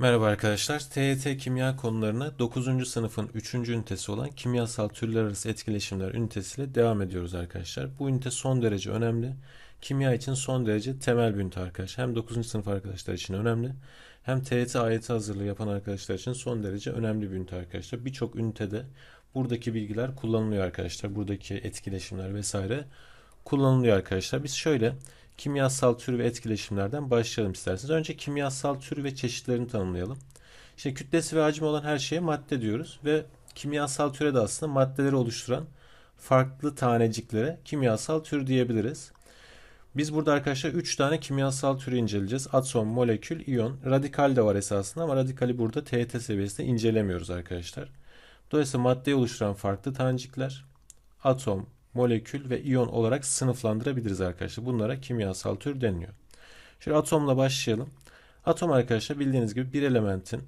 Merhaba arkadaşlar. TYT kimya konularına 9. sınıfın 3. ünitesi olan kimyasal türler arası etkileşimler ünitesiyle devam ediyoruz arkadaşlar. Bu ünite son derece önemli. Kimya için son derece temel bir ünite arkadaşlar. Hem 9. sınıf arkadaşlar için önemli. Hem TYT AYT hazırlığı yapan arkadaşlar için son derece önemli bir ünite arkadaşlar. Birçok ünitede buradaki bilgiler kullanılıyor arkadaşlar. Buradaki etkileşimler vesaire kullanılıyor arkadaşlar. Biz şöyle kimyasal tür ve etkileşimlerden başlayalım isterseniz. Önce kimyasal tür ve çeşitlerini tanımlayalım. İşte kütlesi ve hacmi olan her şeye madde diyoruz ve kimyasal türe de aslında maddeleri oluşturan farklı taneciklere kimyasal tür diyebiliriz. Biz burada arkadaşlar 3 tane kimyasal türü inceleyeceğiz. Atom, molekül, iyon. Radikal de var esasında ama radikali burada TET seviyesinde incelemiyoruz arkadaşlar. Dolayısıyla maddeyi oluşturan farklı tanecikler, atom, molekül ve iyon olarak sınıflandırabiliriz arkadaşlar. Bunlara kimyasal tür deniliyor. Şöyle atomla başlayalım. Atom arkadaşlar bildiğiniz gibi bir elementin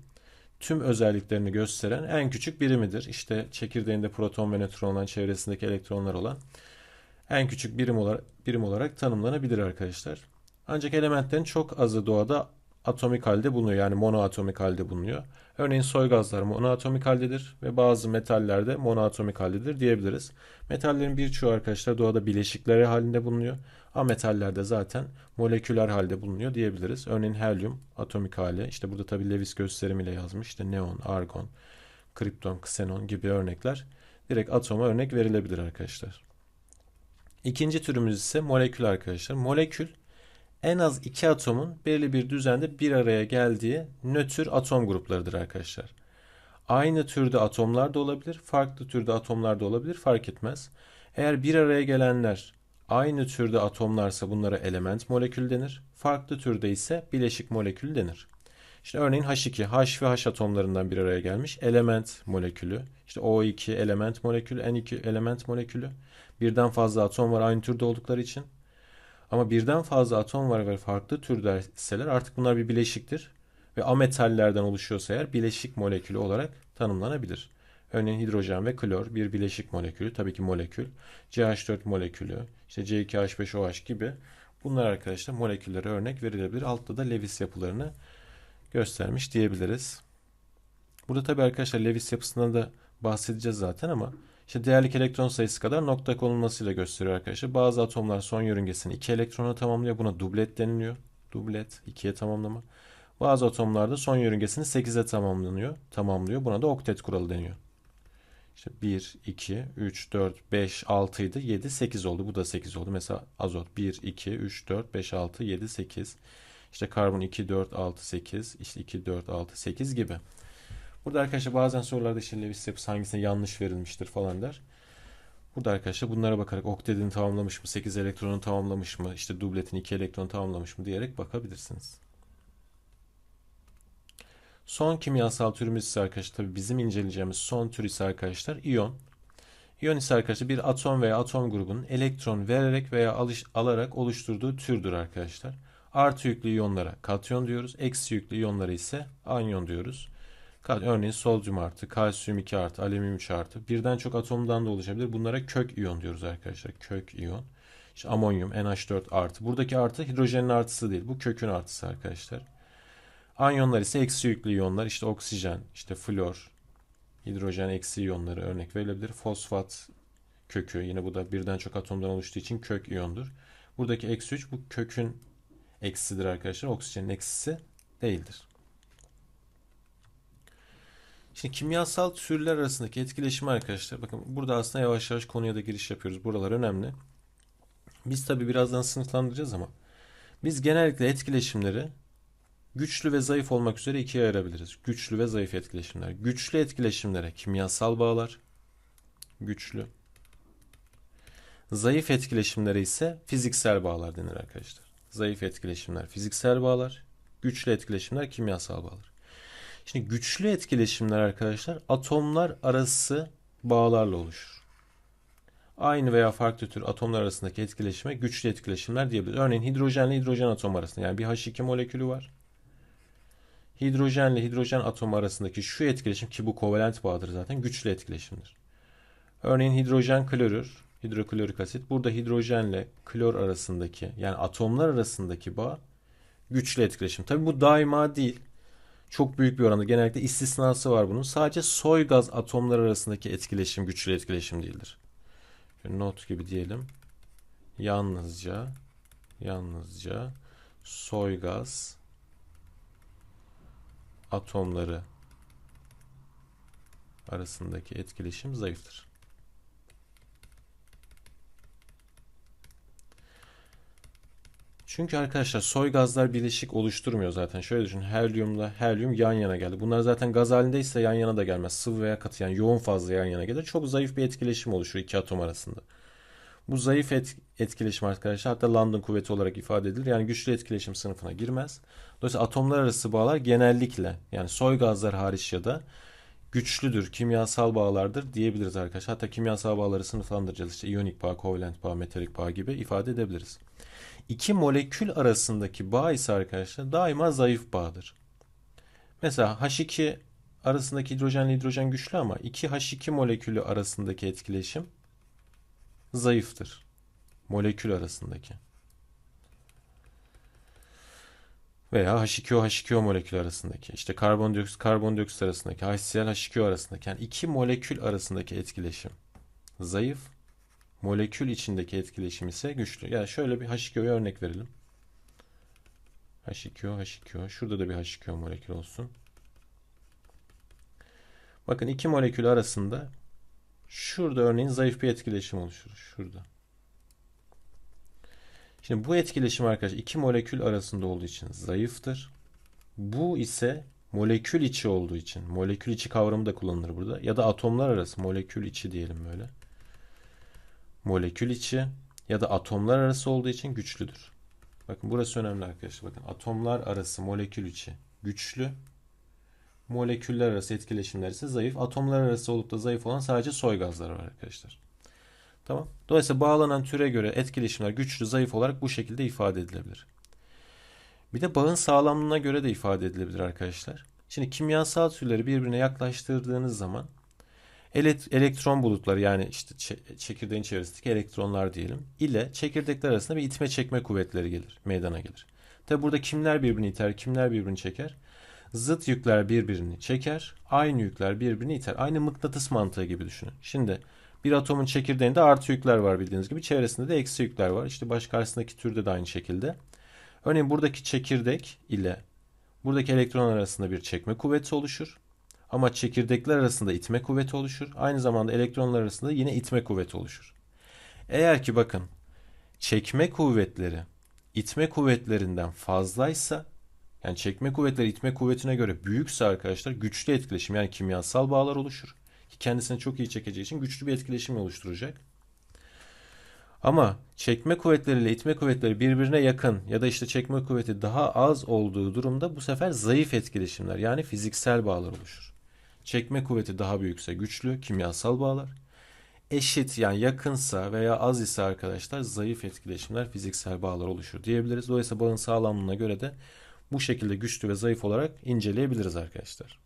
tüm özelliklerini gösteren en küçük birimidir. İşte çekirdeğinde proton ve nötron olan çevresindeki elektronlar olan en küçük birim olarak, birim olarak tanımlanabilir arkadaşlar. Ancak elementlerin çok azı doğada atomik halde bulunuyor. Yani monoatomik halde bulunuyor. Örneğin soy gazlar monoatomik haldedir ve bazı metaller de monoatomik haldedir diyebiliriz. Metallerin birçoğu arkadaşlar doğada bileşikleri halinde bulunuyor. Ametaller de zaten moleküler halde bulunuyor diyebiliriz. Örneğin helyum atomik hali. İşte burada tabi Lewis gösterimiyle yazmış. İşte neon, argon, kripton, ksenon gibi örnekler direkt atoma örnek verilebilir arkadaşlar. İkinci türümüz ise molekül arkadaşlar. Molekül en az iki atomun belirli bir düzende bir araya geldiği nötr atom gruplarıdır arkadaşlar. Aynı türde atomlar da olabilir, farklı türde atomlar da olabilir, fark etmez. Eğer bir araya gelenler aynı türde atomlarsa bunlara element molekül denir. Farklı türde ise bileşik molekül denir. İşte örneğin H2, H ve H atomlarından bir araya gelmiş element molekülü. İşte O2 element molekülü, N2 element molekülü. Birden fazla atom var aynı türde oldukları için. Ama birden fazla atom var ve farklı türdeseler artık bunlar bir bileşiktir. Ve ametallerden oluşuyorsa eğer bileşik molekülü olarak tanımlanabilir. Örneğin hidrojen ve klor bir bileşik molekülü, tabii ki molekül. CH4 molekülü, işte C2H5OH gibi bunlar arkadaşlar moleküllere örnek verilebilir. Altta da Lewis yapılarını göstermiş diyebiliriz. Burada tabii arkadaşlar Lewis yapısından da bahsedeceğiz zaten ama işte değerlik elektron sayısı kadar nokta konulmasıyla gösteriyor arkadaşlar. Bazı atomlar son yörüngesini 2 elektrona tamamlıyor. Buna dublet deniliyor. Dublet 2'ye tamamlama. Bazı atomlarda son yörüngesini 8'e tamamlanıyor. Tamamlıyor. Buna da oktet kuralı deniyor. İşte 1, 2, 3, 4, 5, 6 idi. 7, 8 oldu. Bu da 8 oldu. Mesela azot 1, 2, 3, 4, 5, 6, 7, 8. İşte karbon 2, 4, 6, 8. İşte 2, 4, 6, 8 gibi. Burada arkadaşlar bazen sorularda işte Lewis yapısı hangisine yanlış verilmiştir falan der. Burada arkadaşlar bunlara bakarak oktedini tamamlamış mı, 8 elektronu tamamlamış mı, işte dubletin 2 elektronu tamamlamış mı diyerek bakabilirsiniz. Son kimyasal türümüz ise arkadaşlar tabii bizim inceleyeceğimiz son tür ise arkadaşlar iyon. İyon ise arkadaşlar bir atom veya atom grubunun elektron vererek veya alış, alarak oluşturduğu türdür arkadaşlar. Artı yüklü iyonlara katyon diyoruz. Eksi yüklü iyonlara ise anyon diyoruz. Örneğin sodyum artı, kalsiyum 2 artı, alüminyum 3 artı. Birden çok atomdan da oluşabilir. Bunlara kök iyon diyoruz arkadaşlar. Kök iyon. İşte amonyum, NH4 artı. Buradaki artı hidrojenin artısı değil. Bu kökün artısı arkadaşlar. Anyonlar ise eksi yüklü iyonlar. İşte oksijen, işte flor, hidrojen eksi iyonları örnek verilebilir. Fosfat kökü yine bu da birden çok atomdan oluştuğu için kök iyondur. Buradaki eksi 3 bu kökün eksisidir arkadaşlar. Oksijenin eksisi değildir. Şimdi kimyasal türler arasındaki etkileşimi arkadaşlar bakın burada aslında yavaş yavaş konuya da giriş yapıyoruz. Buralar önemli. Biz tabi birazdan sınıflandıracağız ama biz genellikle etkileşimleri güçlü ve zayıf olmak üzere ikiye ayırabiliriz. Güçlü ve zayıf etkileşimler. Güçlü etkileşimlere kimyasal bağlar, güçlü. Zayıf etkileşimlere ise fiziksel bağlar denir arkadaşlar. Zayıf etkileşimler fiziksel bağlar, güçlü etkileşimler kimyasal bağlar. Şimdi güçlü etkileşimler arkadaşlar atomlar arası bağlarla oluşur. Aynı veya farklı tür atomlar arasındaki etkileşime güçlü etkileşimler diyebiliriz. Örneğin hidrojenle hidrojen atom arasında yani bir H2 molekülü var. Hidrojenle hidrojen atom arasındaki şu etkileşim ki bu kovalent bağdır zaten güçlü etkileşimdir. Örneğin hidrojen klorür, hidroklorik asit. Burada hidrojenle klor arasındaki yani atomlar arasındaki bağ güçlü etkileşim. Tabi bu daima değil. Çok büyük bir oranda genellikle istisnası var bunun. Sadece soy gaz atomları arasındaki etkileşim güçlü etkileşim değildir. Not gibi diyelim. Yalnızca yalnızca soy gaz atomları arasındaki etkileşim zayıftır. Çünkü arkadaşlar soy gazlar bileşik oluşturmuyor zaten. Şöyle düşün. Helyumla helyum yan yana geldi. Bunlar zaten gaz halindeyse yan yana da gelmez. Sıvı veya katı yani yoğun fazla yan yana gelir. Çok zayıf bir etkileşim oluşur iki atom arasında. Bu zayıf et, etkileşim arkadaşlar hatta London kuvveti olarak ifade edilir. Yani güçlü etkileşim sınıfına girmez. Dolayısıyla atomlar arası bağlar genellikle yani soy gazlar hariç ya da güçlüdür, kimyasal bağlardır diyebiliriz arkadaşlar. Hatta kimyasal bağları sınıflandıracağız. İşte iyonik bağ, kovalent bağ, metalik bağ gibi ifade edebiliriz. İki molekül arasındaki bağ ise arkadaşlar daima zayıf bağdır. Mesela H2 arasındaki hidrojenle hidrojen güçlü ama 2H2 molekülü arasındaki etkileşim zayıftır. Molekül arasındaki. Veya H2O H2O molekül arasındaki işte karbondioksit karbondioksit arasındaki HCl H2O arasındaki yani iki molekül arasındaki etkileşim zayıf. Molekül içindeki etkileşim ise güçlü. Yani şöyle bir H2O'ya örnek verelim. H2O H2O şurada da bir H2O molekül olsun. Bakın iki molekül arasında şurada örneğin zayıf bir etkileşim oluşur. Şurada. Şimdi bu etkileşim arkadaşlar iki molekül arasında olduğu için zayıftır. Bu ise molekül içi olduğu için molekül içi kavramı da kullanılır burada ya da atomlar arası molekül içi diyelim böyle. Molekül içi ya da atomlar arası olduğu için güçlüdür. Bakın burası önemli arkadaşlar. Bakın atomlar arası molekül içi güçlü. Moleküller arası etkileşimler ise zayıf. Atomlar arası olup da zayıf olan sadece soy gazlar var arkadaşlar. Tamam. Dolayısıyla bağlanan türe göre etkileşimler güçlü, zayıf olarak bu şekilde ifade edilebilir. Bir de bağın sağlamlığına göre de ifade edilebilir arkadaşlar. Şimdi kimyasal türleri birbirine yaklaştırdığınız zaman elektron bulutları yani işte çekirdeğin çevresindeki elektronlar diyelim ile çekirdekler arasında bir itme çekme kuvvetleri gelir, meydana gelir. Tabi burada kimler birbirini iter, kimler birbirini çeker? Zıt yükler birbirini çeker, aynı yükler birbirini iter. Aynı mıknatıs mantığı gibi düşünün. Şimdi bir atomun çekirdeğinde artı yükler var bildiğiniz gibi. Çevresinde de eksi yükler var. İşte başka arasındaki türde de aynı şekilde. Örneğin buradaki çekirdek ile buradaki elektron arasında bir çekme kuvveti oluşur. Ama çekirdekler arasında itme kuvveti oluşur. Aynı zamanda elektronlar arasında yine itme kuvveti oluşur. Eğer ki bakın çekme kuvvetleri itme kuvvetlerinden fazlaysa yani çekme kuvvetleri itme kuvvetine göre büyükse arkadaşlar güçlü etkileşim yani kimyasal bağlar oluşur kendisini çok iyi çekeceği için güçlü bir etkileşim oluşturacak. Ama çekme kuvvetleriyle itme kuvvetleri birbirine yakın ya da işte çekme kuvveti daha az olduğu durumda bu sefer zayıf etkileşimler yani fiziksel bağlar oluşur. Çekme kuvveti daha büyükse güçlü kimyasal bağlar. Eşit yani yakınsa veya az ise arkadaşlar zayıf etkileşimler fiziksel bağlar oluşur diyebiliriz. Dolayısıyla bağın sağlamlığına göre de bu şekilde güçlü ve zayıf olarak inceleyebiliriz arkadaşlar.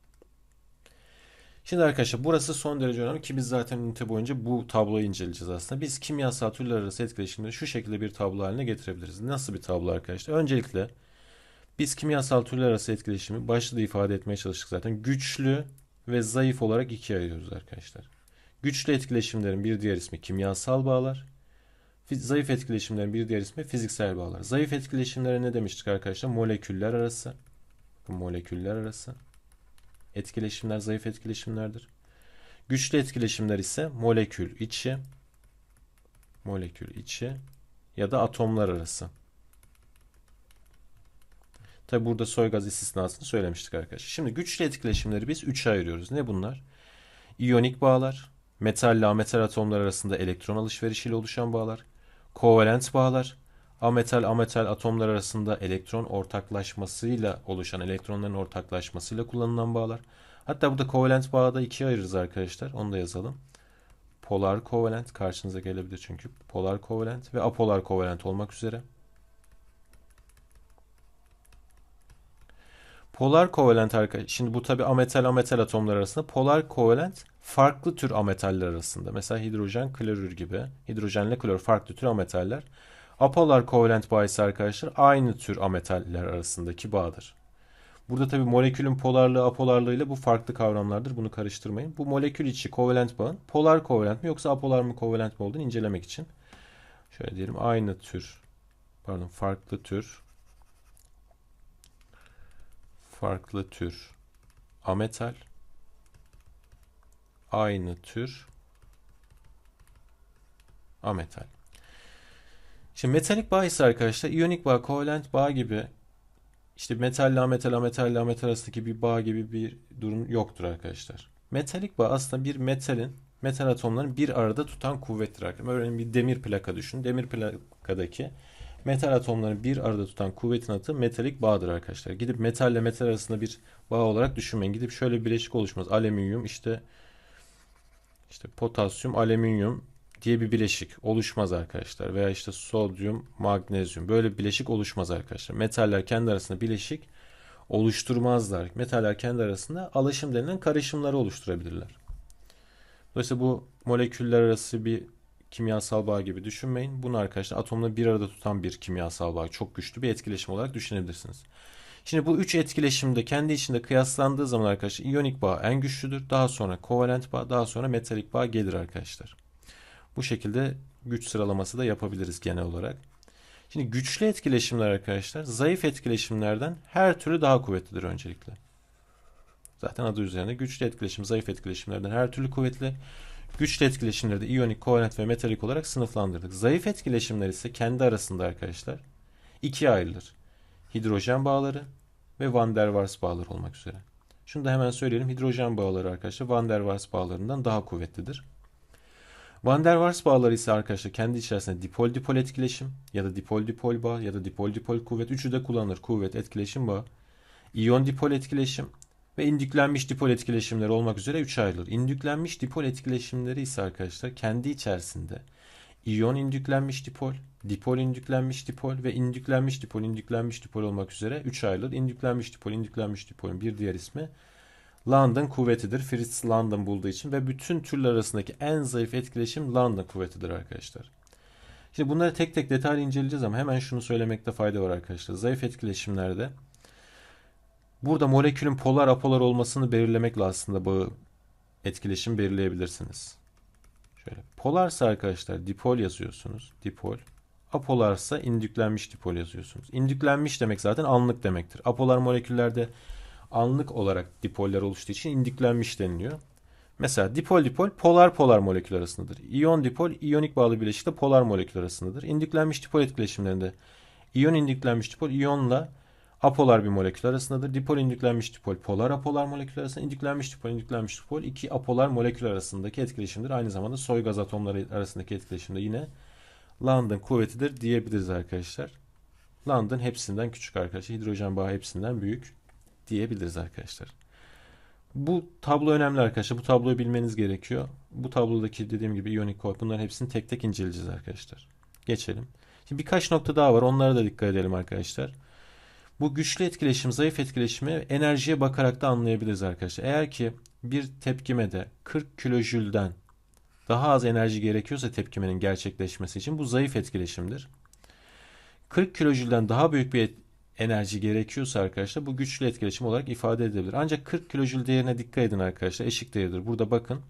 Şimdi arkadaşlar burası son derece önemli ki biz zaten ünite boyunca bu tabloyu inceleyeceğiz aslında. Biz kimyasal türler arası etkileşimleri şu şekilde bir tablo haline getirebiliriz. Nasıl bir tablo arkadaşlar? Öncelikle biz kimyasal türler arası etkileşimi başta da ifade etmeye çalıştık zaten. Güçlü ve zayıf olarak ikiye ayırıyoruz arkadaşlar. Güçlü etkileşimlerin bir diğer ismi kimyasal bağlar. Zayıf etkileşimlerin bir diğer ismi fiziksel bağlar. Zayıf etkileşimlere ne demiştik arkadaşlar? Moleküller arası. Moleküller arası etkileşimler zayıf etkileşimlerdir. Güçlü etkileşimler ise molekül içi, molekül içi ya da atomlar arası. Tabi burada soy gaz istisnasını söylemiştik arkadaşlar. Şimdi güçlü etkileşimleri biz üçe ayırıyoruz. Ne bunlar? İyonik bağlar, metal ile ametal atomlar arasında elektron alışverişiyle oluşan bağlar, kovalent bağlar, ametal ametal atomlar arasında elektron ortaklaşmasıyla oluşan elektronların ortaklaşmasıyla kullanılan bağlar. Hatta burada kovalent bağı da ikiye ayırırız arkadaşlar. Onu da yazalım. Polar kovalent karşınıza gelebilir çünkü. Polar kovalent ve apolar kovalent olmak üzere. Polar kovalent arkadaşlar. Şimdi bu tabi ametal ametal atomlar arasında. Polar kovalent farklı tür ametaller arasında. Mesela hidrojen klorür gibi. Hidrojenle klor farklı tür ametaller. Apolar kovalent bağ arkadaşlar aynı tür ametaller arasındaki bağdır. Burada tabii molekülün polarlığı apolarlığı ile bu farklı kavramlardır. Bunu karıştırmayın. Bu molekül içi kovalent bağın polar kovalent mi yoksa apolar mı kovalent mi olduğunu incelemek için. Şöyle diyelim aynı tür pardon farklı tür farklı tür ametal aynı tür ametal. Şimdi metalik bağ ise arkadaşlar iyonik bağ, kovalent bağ gibi işte metalle ametal, ametalle ametal arasındaki bir bağ gibi bir durum yoktur arkadaşlar. Metalik bağ aslında bir metalin, metal atomlarını bir arada tutan kuvvettir arkadaşlar. Örneğin bir demir plaka düşün. Demir plakadaki metal atomlarını bir arada tutan kuvvetin adı metalik bağdır arkadaşlar. Gidip metalle metal arasında bir bağ olarak düşünmeyin. Gidip şöyle bir bileşik oluşmaz. Alüminyum işte işte potasyum, alüminyum diye bir bileşik oluşmaz arkadaşlar. Veya işte sodyum, magnezyum böyle bir bileşik oluşmaz arkadaşlar. Metaller kendi arasında bileşik oluşturmazlar. Metaller kendi arasında alaşım denilen karışımları oluşturabilirler. Dolayısıyla bu moleküller arası bir kimyasal bağ gibi düşünmeyin. Bunu arkadaşlar atomla bir arada tutan bir kimyasal bağ, çok güçlü bir etkileşim olarak düşünebilirsiniz. Şimdi bu üç etkileşimde kendi içinde kıyaslandığı zaman arkadaşlar iyonik bağ en güçlüdür. Daha sonra kovalent bağ, daha sonra metalik bağ gelir arkadaşlar. Bu şekilde güç sıralaması da yapabiliriz genel olarak. Şimdi güçlü etkileşimler arkadaşlar zayıf etkileşimlerden her türlü daha kuvvetlidir öncelikle. Zaten adı üzerinde güçlü etkileşim zayıf etkileşimlerden her türlü kuvvetli. Güçlü etkileşimleri de iyonik, kovalent ve metalik olarak sınıflandırdık. Zayıf etkileşimler ise kendi arasında arkadaşlar ikiye ayrılır. Hidrojen bağları ve Van der Waals bağları olmak üzere. Şunu da hemen söyleyelim. Hidrojen bağları arkadaşlar Van der Waals bağlarından daha kuvvetlidir. Van der Waals bağları ise arkadaşlar kendi içerisinde dipol dipol etkileşim ya da dipol dipol bağ ya da dipol dipol kuvvet üçü de kullanılır. Kuvvet etkileşim bağı. İyon dipol etkileşim ve indüklenmiş dipol etkileşimleri olmak üzere üç ayrılır. İndüklenmiş dipol etkileşimleri ise arkadaşlar kendi içerisinde iyon indüklenmiş dipol, dipol indüklenmiş dipol ve indüklenmiş dipol indüklenmiş dipol olmak üzere üç ayrılır. İndüklenmiş dipol indüklenmiş dipolün bir diğer ismi London kuvvetidir. Fritz London bulduğu için ve bütün türler arasındaki en zayıf etkileşim London kuvvetidir arkadaşlar. Şimdi bunları tek tek detaylı inceleyeceğiz ama hemen şunu söylemekte fayda var arkadaşlar. Zayıf etkileşimlerde burada molekülün polar apolar olmasını belirlemekle aslında bağı etkileşim belirleyebilirsiniz. Şöyle polarsa arkadaşlar dipol yazıyorsunuz. Dipol. Apolarsa indüklenmiş dipol yazıyorsunuz. İndüklenmiş demek zaten anlık demektir. Apolar moleküllerde anlık olarak dipoller oluştuğu için indüklenmiş deniliyor. Mesela dipol dipol polar polar molekül arasındadır. İyon dipol iyonik bağlı bileşikte polar molekül arasındadır. İndüklenmiş dipol etkileşimlerinde iyon indüklenmiş dipol iyonla apolar bir molekül arasındadır. Dipol indüklenmiş dipol polar apolar molekül arasında indüklenmiş dipol indüklenmiş dipol iki apolar molekül arasındaki etkileşimdir. Aynı zamanda soy gaz atomları arasındaki etkileşimde yine London kuvvetidir diyebiliriz arkadaşlar. London hepsinden küçük arkadaşlar. Hidrojen bağı hepsinden büyük diyebiliriz arkadaşlar. Bu tablo önemli arkadaşlar. Bu tabloyu bilmeniz gerekiyor. Bu tablodaki dediğim gibi iyonik koy bunların hepsini tek tek inceleyeceğiz arkadaşlar. Geçelim. Şimdi birkaç nokta daha var. Onlara da dikkat edelim arkadaşlar. Bu güçlü etkileşim, zayıf etkileşimi enerjiye bakarak da anlayabiliriz arkadaşlar. Eğer ki bir tepkimede 40 kilojülden daha az enerji gerekiyorsa tepkimenin gerçekleşmesi için bu zayıf etkileşimdir. 40 kilojülden daha büyük bir enerji gerekiyorsa arkadaşlar bu güçlü etkileşim olarak ifade edilebilir. Ancak 40 kilojül değerine dikkat edin arkadaşlar. Eşik değerdir. Burada bakın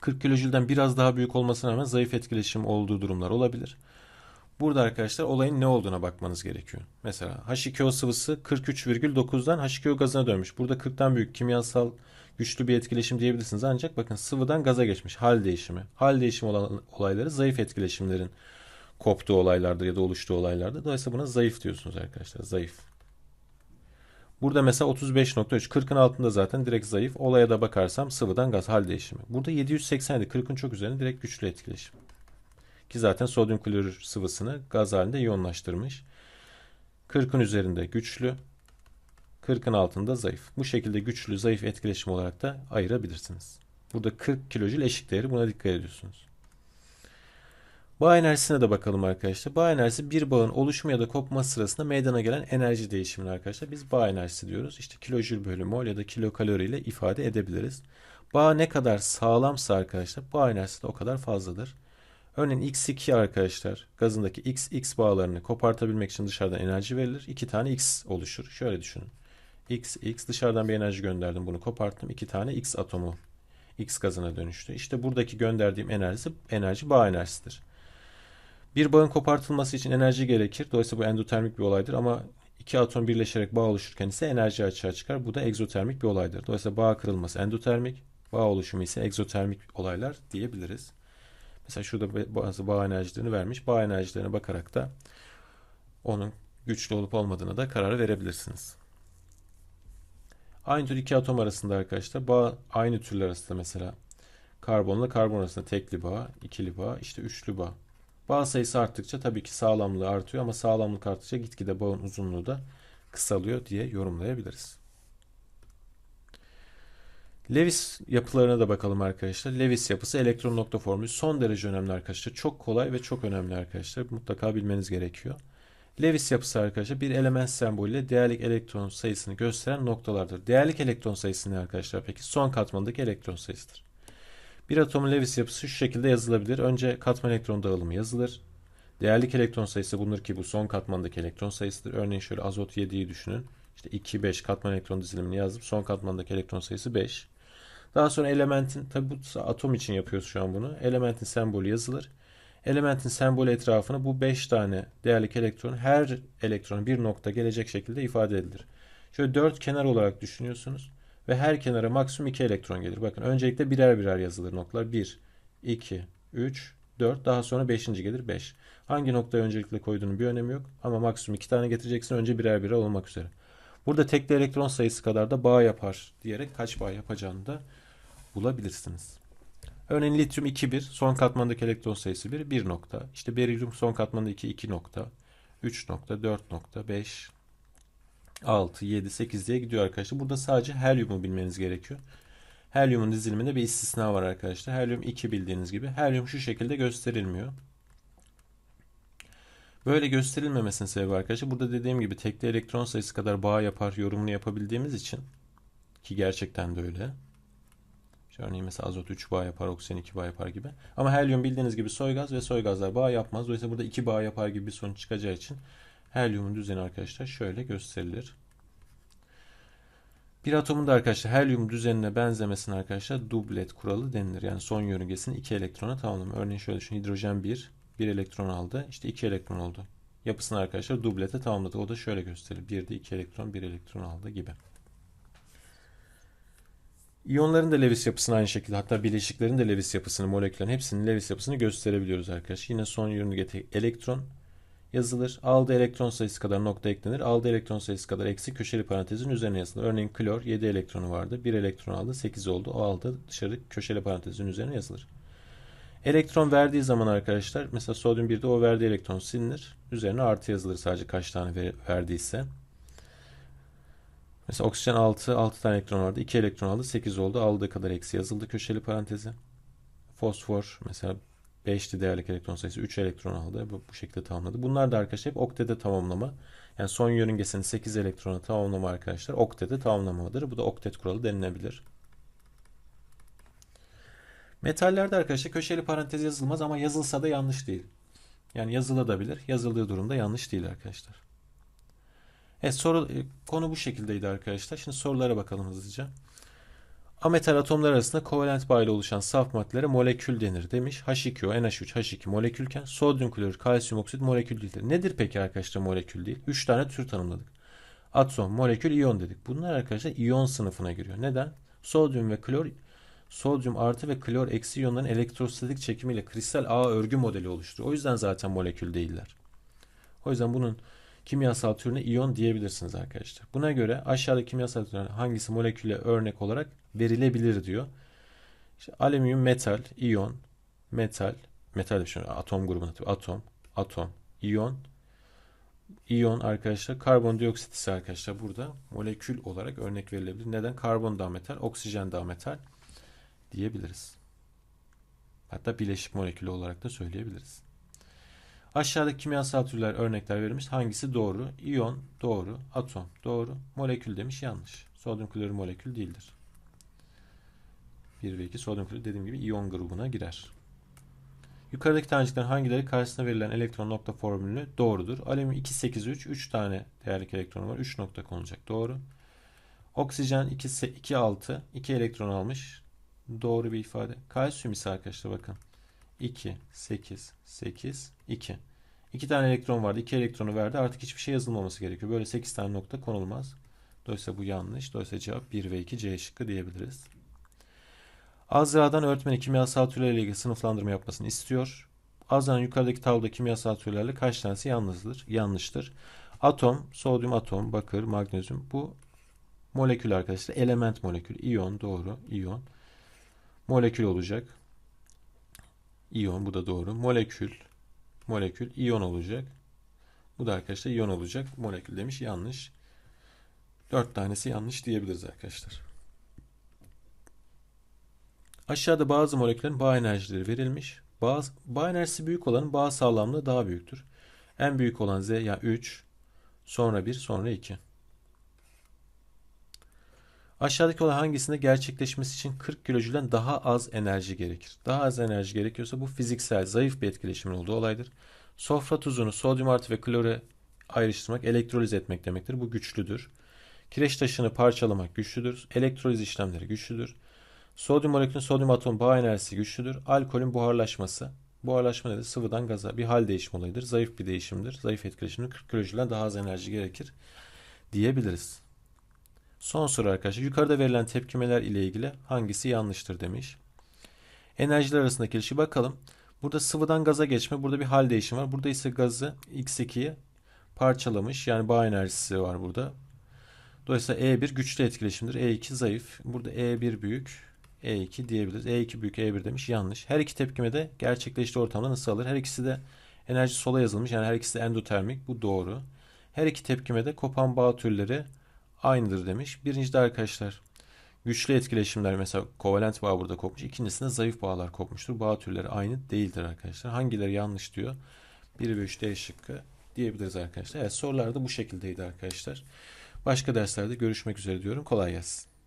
40 kilojülden biraz daha büyük olmasına rağmen zayıf etkileşim olduğu durumlar olabilir. Burada arkadaşlar olayın ne olduğuna bakmanız gerekiyor. Mesela H2O sıvısı 43,9'dan H2O gazına dönmüş. Burada 40'tan büyük kimyasal güçlü bir etkileşim diyebilirsiniz. Ancak bakın sıvıdan gaza geçmiş. Hal değişimi. Hal değişimi olan olayları zayıf etkileşimlerin koptuğu olaylarda ya da oluştuğu olaylarda. Dolayısıyla buna zayıf diyorsunuz arkadaşlar. Zayıf. Burada mesela 35.3 40'ın altında zaten direkt zayıf. Olaya da bakarsam sıvıdan gaz hal değişimi. Burada 787 40'ın çok üzerinde direkt güçlü etkileşim. Ki zaten sodyum klorür sıvısını gaz halinde iyonlaştırmış. 40'ın üzerinde güçlü. 40'ın altında zayıf. Bu şekilde güçlü zayıf etkileşim olarak da ayırabilirsiniz. Burada 40 kilojül eşik değeri buna dikkat ediyorsunuz. Bağ enerjisine de bakalım arkadaşlar. Bağ enerjisi bir bağın oluşumu ya da kopması sırasında meydana gelen enerji değişimini arkadaşlar. Biz bağ enerjisi diyoruz. İşte kilojül bölü mol ya da kilokalori ile ifade edebiliriz. Bağ ne kadar sağlamsa arkadaşlar bağ enerjisi de o kadar fazladır. Örneğin X2 arkadaşlar gazındaki X, X bağlarını kopartabilmek için dışarıdan enerji verilir. İki tane X oluşur. Şöyle düşünün. X, X. Dışarıdan bir enerji gönderdim. Bunu koparttım. İki tane X atomu X gazına dönüştü. İşte buradaki gönderdiğim enerji, enerji bağ enerjisidir. Bir bağın kopartılması için enerji gerekir. Dolayısıyla bu endotermik bir olaydır ama iki atom birleşerek bağ oluşurken ise enerji açığa çıkar. Bu da egzotermik bir olaydır. Dolayısıyla bağ kırılması endotermik, bağ oluşumu ise egzotermik olaylar diyebiliriz. Mesela şurada bazı bağ enerjilerini vermiş. Bağ enerjilerine bakarak da onun güçlü olup olmadığına da karar verebilirsiniz. Aynı tür iki atom arasında arkadaşlar bağ aynı türler arasında mesela karbonla karbon arasında tekli bağ, ikili bağ, işte üçlü bağ. Bağ sayısı arttıkça tabii ki sağlamlığı artıyor ama sağlamlık arttıkça gitgide bağın uzunluğu da kısalıyor diye yorumlayabiliriz. Lewis yapılarına da bakalım arkadaşlar. Lewis yapısı elektron nokta formülü son derece önemli arkadaşlar. Çok kolay ve çok önemli arkadaşlar. Mutlaka bilmeniz gerekiyor. Lewis yapısı arkadaşlar bir element sembolüyle değerlik elektron sayısını gösteren noktalardır. Değerlik elektron sayısı ne arkadaşlar peki? Son katmandaki elektron sayısıdır. Bir atomun Lewis yapısı şu şekilde yazılabilir. Önce katman elektron dağılımı yazılır. Değerlik elektron sayısı bulunur ki bu son katmandaki elektron sayısıdır. Örneğin şöyle azot 7'yi düşünün. İşte 2, 5 katman elektron dizilimini yazdım. Son katmandaki elektron sayısı 5. Daha sonra elementin, tabi bu atom için yapıyoruz şu an bunu. Elementin sembolü yazılır. Elementin sembolü etrafına bu 5 tane değerlik elektron her elektrona bir nokta gelecek şekilde ifade edilir. Şöyle 4 kenar olarak düşünüyorsunuz ve her kenara maksimum 2 elektron gelir. Bakın öncelikle birer birer yazılır noktalar. 1, 2, 3, 4 daha sonra 5. gelir 5. Hangi noktaya öncelikle koyduğunun bir önemi yok ama maksimum 2 tane getireceksin önce birer birer olmak üzere. Burada tekli elektron sayısı kadar da bağ yapar diyerek kaç bağ yapacağını da bulabilirsiniz. Örneğin lityum 2,1 son katmandaki elektron sayısı 1, 1 nokta. İşte berilyum son katmanda 2, 2 nokta. 3 nokta, 4 nokta, 5, 6, 7, 8 diye gidiyor arkadaşlar. Burada sadece helyumu bilmeniz gerekiyor. Helyumun diziliminde bir istisna var arkadaşlar. Helyum 2 bildiğiniz gibi. Helyum şu şekilde gösterilmiyor. Böyle gösterilmemesinin sebebi arkadaşlar burada dediğim gibi tekli elektron sayısı kadar bağ yapar yorumunu yapabildiğimiz için ki gerçekten de öyle. İşte örneğin mesela azot 3 bağ yapar, oksijen 2 bağ yapar gibi. Ama helyum bildiğiniz gibi soy gaz ve soy gazlar bağ yapmaz. Dolayısıyla burada 2 bağ yapar gibi bir sonuç çıkacağı için helyumun düzeni arkadaşlar şöyle gösterilir. Bir atomun da arkadaşlar helyum düzenine benzemesine arkadaşlar dublet kuralı denilir. Yani son yörüngesini 2 elektrona tamamlama. Örneğin şöyle düşün hidrojen 1, 1 elektron aldı. İşte 2 elektron oldu. Yapısını arkadaşlar dublete tamamladı. O da şöyle gösterir. 1'de 2 elektron 1 elektron aldı gibi. İyonların da Lewis yapısını aynı şekilde hatta bileşiklerin de Lewis yapısını, moleküllerin hepsinin Lewis yapısını gösterebiliyoruz arkadaşlar. Yine son yörüngede elektron yazılır. Aldığı elektron sayısı kadar nokta eklenir. Aldığı elektron sayısı kadar eksi köşeli parantezin üzerine yazılır. Örneğin klor 7 elektronu vardı. 1 elektron aldı 8 oldu. O aldı dışarı köşeli parantezin üzerine yazılır. Elektron verdiği zaman arkadaşlar mesela sodyum 1'de o verdiği elektron silinir. Üzerine artı yazılır sadece kaç tane verdiyse. Mesela oksijen 6, 6 tane elektron vardı. 2 elektron aldı. 8 oldu. Aldığı kadar eksi yazıldı köşeli parantezi. Fosfor mesela 5'ti değerlik elektron sayısı 3 elektron aldı. Bu, bu şekilde tamamladı. Bunlar da arkadaşlar hep oktede tamamlama. Yani son yörüngesinin 8 elektronu tamamlama arkadaşlar oktede tamamlamadır. Bu da oktet kuralı denilebilir. Metallerde arkadaşlar köşeli parantez yazılmaz ama yazılsa da yanlış değil. Yani yazılabilir. Yazıldığı durumda yanlış değil arkadaşlar. Evet soru e, konu bu şekildeydi arkadaşlar. Şimdi sorulara bakalım hızlıca. Ametal atomlar arasında kovalent bağ ile oluşan saf maddelere molekül denir demiş. H2O, NH3, H2 molekülken sodyum klorür, kalsiyum oksit molekül değildir. Nedir peki arkadaşlar molekül değil? 3 tane tür tanımladık. Atom, molekül, iyon dedik. Bunlar arkadaşlar iyon sınıfına giriyor. Neden? Sodyum ve klor sodyum artı ve klor eksi iyonların elektrostatik çekimiyle kristal ağ örgü modeli oluşturuyor. O yüzden zaten molekül değiller. O yüzden bunun kimyasal türüne iyon diyebilirsiniz arkadaşlar. Buna göre aşağıda kimyasal türler hangisi moleküle örnek olarak verilebilir diyor. İşte alüminyum metal, iyon, metal, metal düşünün atom grubuna tabii atom, atom, iyon, iyon arkadaşlar karbondioksit ise arkadaşlar burada molekül olarak örnek verilebilir. Neden? Karbon da metal, oksijen da metal diyebiliriz. Hatta bileşik molekülü olarak da söyleyebiliriz. Aşağıdaki kimyasal türler örnekler verilmiş. Hangisi doğru? İyon doğru, atom doğru, molekül demiş yanlış. Sodyum klorür molekül değildir. 1 ve 2 sodyum klorür dediğim gibi iyon grubuna girer. Yukarıdaki taneciklerin hangileri karşısına verilen elektron nokta formülü doğrudur? Alüminyum 2, 8, 3. 3 tane değerlik elektronu var. 3 nokta konulacak. Doğru. Oksijen 2, 2 6. 2 elektron almış. Doğru bir ifade. Kalsiyum ise arkadaşlar bakın. 2, 8, 8, 2. 2 tane elektron vardı. 2 elektronu verdi. Artık hiçbir şey yazılmaması gerekiyor. Böyle 8 tane nokta konulmaz. Dolayısıyla bu yanlış. Dolayısıyla cevap 1 ve 2 C şıkkı diyebiliriz. Azra'dan öğretmeni kimyasal türlerle ilgili sınıflandırma yapmasını istiyor. Azra'nın yukarıdaki tabloda kimyasal türlerle kaç tanesi yanlıştır? Yanlıştır. Atom, sodyum atom, bakır, magnezyum bu molekül arkadaşlar. Element molekül. İyon doğru. İyon. Molekül olacak. İyon bu da doğru. Molekül. Molekül. iyon olacak. Bu da arkadaşlar iyon olacak. Molekül demiş. Yanlış. Dört tanesi yanlış diyebiliriz arkadaşlar. Aşağıda bazı moleküllerin bağ enerjileri verilmiş. Bağ, bağ enerjisi büyük olanın bağ sağlamlığı daha büyüktür. En büyük olan Z ya 3, sonra 1, sonra 2. Aşağıdaki olan hangisinde gerçekleşmesi için 40 kilojülden daha az enerji gerekir? Daha az enerji gerekiyorsa bu fiziksel zayıf bir etkileşimin olduğu olaydır. Sofra tuzunu sodyum artı ve klore ayrıştırmak, elektroliz etmek demektir. Bu güçlüdür. Kireç taşını parçalamak güçlüdür. Elektroliz işlemleri güçlüdür. Sodyum molekülün sodyum atom bağ enerjisi güçlüdür. Alkolün buharlaşması. Buharlaşma nedir? Sıvıdan gaza bir hal değişimi olayıdır. Zayıf bir değişimdir. Zayıf etkileşimde 40 kilojülden daha az enerji gerekir diyebiliriz. Son soru arkadaşlar. Yukarıda verilen tepkimeler ile ilgili hangisi yanlıştır demiş. Enerjiler arasındaki ilişki bakalım. Burada sıvıdan gaza geçme. Burada bir hal değişimi var. Burada ise gazı X2'yi parçalamış. Yani bağ enerjisi var burada. Dolayısıyla E1 güçlü etkileşimdir. E2 zayıf. Burada E1 büyük. E2 diyebiliriz. E2 büyük E1 demiş. Yanlış. Her iki tepkime de gerçekleştiği ortamda nasıl alır? Her ikisi de enerji sola yazılmış. Yani her ikisi de endotermik. Bu doğru. Her iki tepkime de kopan bağ türleri aynıdır demiş. Birincide arkadaşlar güçlü etkileşimler mesela kovalent bağ burada kopmuş. İkincisinde zayıf bağlar kopmuştur. Bağ türleri aynı değildir arkadaşlar. Hangileri yanlış diyor? 1 ve 3 D şıkkı diyebiliriz arkadaşlar. Evet sorular da bu şekildeydi arkadaşlar. Başka derslerde görüşmek üzere diyorum. Kolay gelsin.